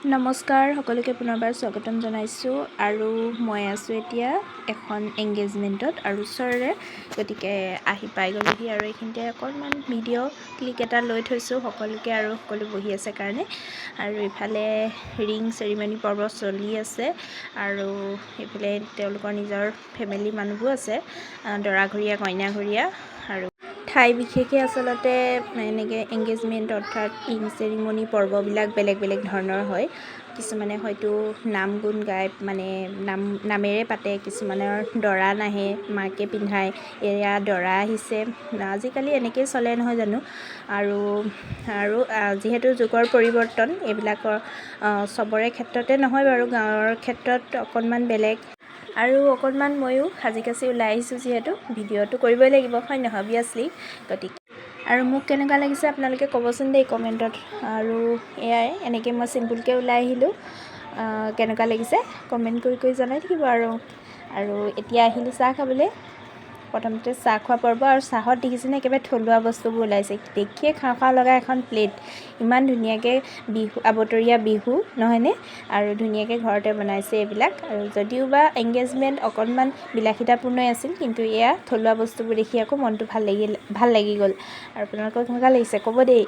নমস্কাৰ সকলোকে পুনৰবাৰ স্বাগতম জনাইছোঁ আৰু মই আছোঁ এতিয়া এখন এংগেজমেণ্টত আৰু ওচৰৰে গতিকে আহি পাই গ'লোহি আৰু এইখিনিতে অকণমান ভিডিঅ' ক্লিক এটা লৈ থৈছোঁ সকলোকে আৰু সকলো বহি আছে কাৰণে। আৰু ইফালে ৰিং চেৰিমনি পৰ্ব চলি আছে আৰু এইফালে তেওঁলোকৰ নিজৰ ফেমিলি মানুহবোৰ আছে দৰাঘৰীয়া কইনাঘৰীয়া। ঠাই বিশেষে আচলতে এনেকৈ এংগেজমেণ্ট অৰ্থাৎ ৰিং চেৰিমনি পৰ্ববিলাক বেলেগ বেলেগ ধৰণৰ হয়। কিছুমানে হয়তো নাম গুণ গাই মানে নাম নামেৰে পাতে কিছুমানৰ দৰা নাহে মাকে পিন্ধায় এয়া দৰা আহিছে। আজিকালি এনেকৈয়ে চলে নহয় জানো? আৰু আৰু যিহেতু যুগৰ পৰিৱৰ্তন এইবিলাকৰ চবৰে ক্ষেত্ৰতে নহয় বাৰু গাঁৱৰ ক্ষেত্ৰত অকণমান বেলেগ। আৰু অকণমান ময়ো সাজি কাচি ওলাই আহিছোঁ যিহেতু। ভিডিঅ'টো কৰিবই লাগিব হয় নহয় অভিয়াছলি গতিকে। আৰু মোক কেনেকুৱা লাগিছে আপোনালোকে ক'বচোন দেই কমেণ্টত। আৰু এয়াই এনেকৈ মই চিম্পুলকৈ ওলাই আহিলোঁ। কেনেকুৱা লাগিছে? কমেণ্ট কৰি কৰি জনাই থাকিব আৰু। আৰু এতিয়া আহিলোঁ চাহ খাবলৈ। প্ৰথমতে চাহ খোৱা পৰ্ব আৰু চাহত দেখিছেনে একেবাৰে থলুৱা বস্তুবোৰ ওলাইছে। দেখিয়ে খাওঁ খাওঁ লগা এখন প্লেট ইমান ধুনীয়াকৈ বিহু, আবতৰীয়া বিহু, নহয়নে? আৰু ধুনীয়াকৈ ঘৰতে বনাইছে এইবিলাক। আৰু যদিও বা এংগেজমেণ্ট অকণমান বিলাসিতাপূৰ্ণই আছিল, কিন্তু এয়া থলুৱা বস্তুবোৰ দেখি আকৌ মনটো ভালো লাগিল, ভালো লাগি গ'ল। আৰু আপোনালোকক কেনেকুৱা লাগিছে? ক'ব দেই।